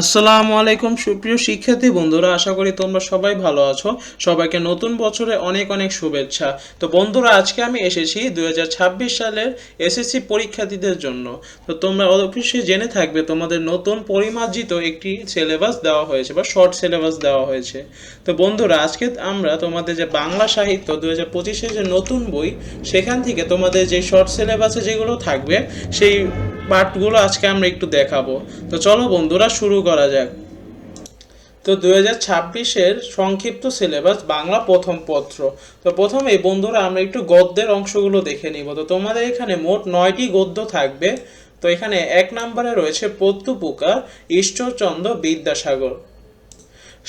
আসসালামু আলাইকুম, সুপ্রিয় শিক্ষার্থী বন্ধুরা, আশা করি তোমরা সবাই ভালো আছো। সবাইকে নতুন বছরে অনেক অনেক শুভেচ্ছা। তো বন্ধুরা, আজকে আমি এসেছি দু হাজার ছাব্বিশ সালের এসএসসি পরীক্ষার্থীদের জন্য। তো তোমরা অবশ্যই জেনে থাকবে, তোমাদের নতুন পরিমার্জিত একটি সিলেবাস দেওয়া হয়েছে বা শর্ট সিলেবাস দেওয়া হয়েছে। তো বন্ধুরা, আজকে আমরা তোমাদের যে বাংলা সাহিত্য দু হাজার পঁচিশের যে নতুন বই, সেখান থেকে তোমাদের যে শর্ট সিলেবাসে যেগুলো থাকবে, সেই পার্টগুলো আজকে আমরা একটু দেখাবো। তো চলো বন্ধুরা, শুরু করা যাক। তো দু হাজার ছাব্বিশের সংক্ষিপ্ত সিলেবাস বাংলা প্রথম পত্র। তো প্রথমে, বন্ধুরা, আমরা একটু গদ্যের অংশগুলো দেখে নিব। তো তোমাদের এখানে মোট নয়টি গদ্য থাকবে। তো এখানে এক নম্বরে রয়েছে পত্তুপুকা ঈশ্বরচন্দ্র বিদ্যাসাগর।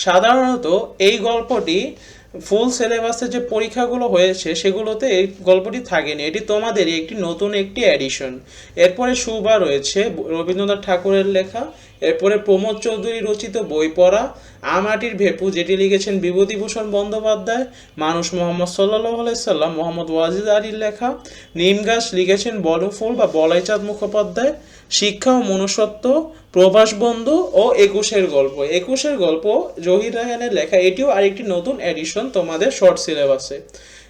সাধারণত এই গল্পটি ফুল সিলেবাসের যে পরীক্ষাগুলো হয়েছে, সেগুলোতে এই গল্পটি থাকেনি। এটি তোমাদেরই একটি নতুন একটি এডিশন এরপরে সুবা রয়েছে, রবীন্দ্রনাথ ঠাকুরের লেখা। এরপরে প্রমোদ চৌধুরী রচিত বই পড়া। আমাটির ভেপু, যেটি লিখেছেন বিভূতিভূষণ বন্দ্যোপাধ্যায়, মানুষ মোহাম্মদ সাল্লাহ সাল্লাম, মোহাম্মদ ওয়াজিদ আলীর লেখা। নিম গাছ লিখেছেন বনফুল বা বলাইচাঁদ মুখোপাধ্যায়। শিক্ষা ও মনুষ্যত্ব প্রভাস বন্ধু ও একুশের গল্প। একুশের গল্প জহির রায়হানের লেখা। এটিও আরেকটি নতুন এডিশন তোমাদের শর্ট সিলেবাসে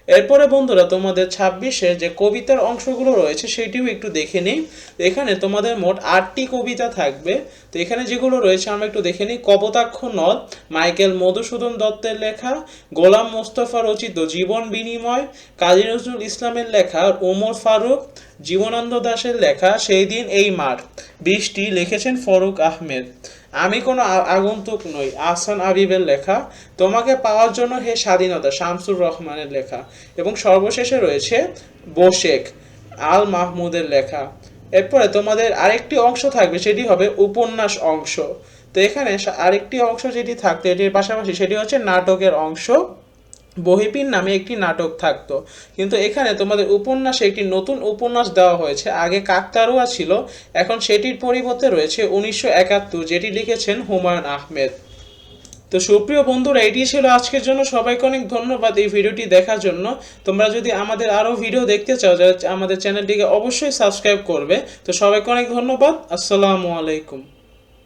এরপরে বন্ধুরা, তোমাদের ছাব্বিশে যে কবিতার অংশগুলো রয়েছে, সেটিও একটু দেখে নিই। এখানে তোমাদের মোট আটটি কবিতা থাকবে। তো এখানে যেগুলো রয়েছে, আমরা একটু দেখে নিই। কপোতাক্ষ নদ, মাইকেল মধুসূদন দত্তের লেখা, গোলাম মোস্তফা রচিত জীবন বিনিময়, কাজী নজরুল ইসলামের লেখা ওমর ফারুক জীবনানন্দ দাশের লেখা সেই দিন এই মাঠ। বৃষ্টি লিখেছেন ফরুক আহমেদ। আমি কোনো আগন্তুক নই, আহসান আবিবের লেখা। তোমাকে পাওয়ার জন্য হে স্বাধীনতা, শামসুর রহমানের লেখা। এবং সর্বশেষে রয়েছে বোশেক আল মাহমুদের লেখা। এরপরে তোমাদের আরেকটি অংশ থাকবে, সেটি হবে উপন্যাস অংশ। তো এখানে আরেকটি অংশ যেটি থাকতে এটির পাশাপাশি সেটি হচ্ছে নাটকের অংশ। বহিপিন নামে একটি নাটক থাকতো। কিন্তু এখানে তোমাদের উপন্যাসে একটি নতুন উপন্যাস দেওয়া হয়েছে। আগে কাকতারুয়া ছিল, এখন সেটির পরিবর্তে রয়েছে উনিশশো একাত্তর, যেটি লিখেছেন হুমায়ুন আহমেদ। তো সুপ্রিয় বন্ধুরা, এটি ছিল আজকের জন্য। সবাইকে অনেক ধন্যবাদ এই ভিডিওটি দেখার জন্য। তোমরা যদি আমাদের আরও ভিডিও দেখতে চাও যা- আমাদের চ্যানেলটিকে অবশ্যই সাবস্ক্রাইব করবে। তো সবাইকে অনেক ধন্যবাদ। আসসালামু আলাইকুম।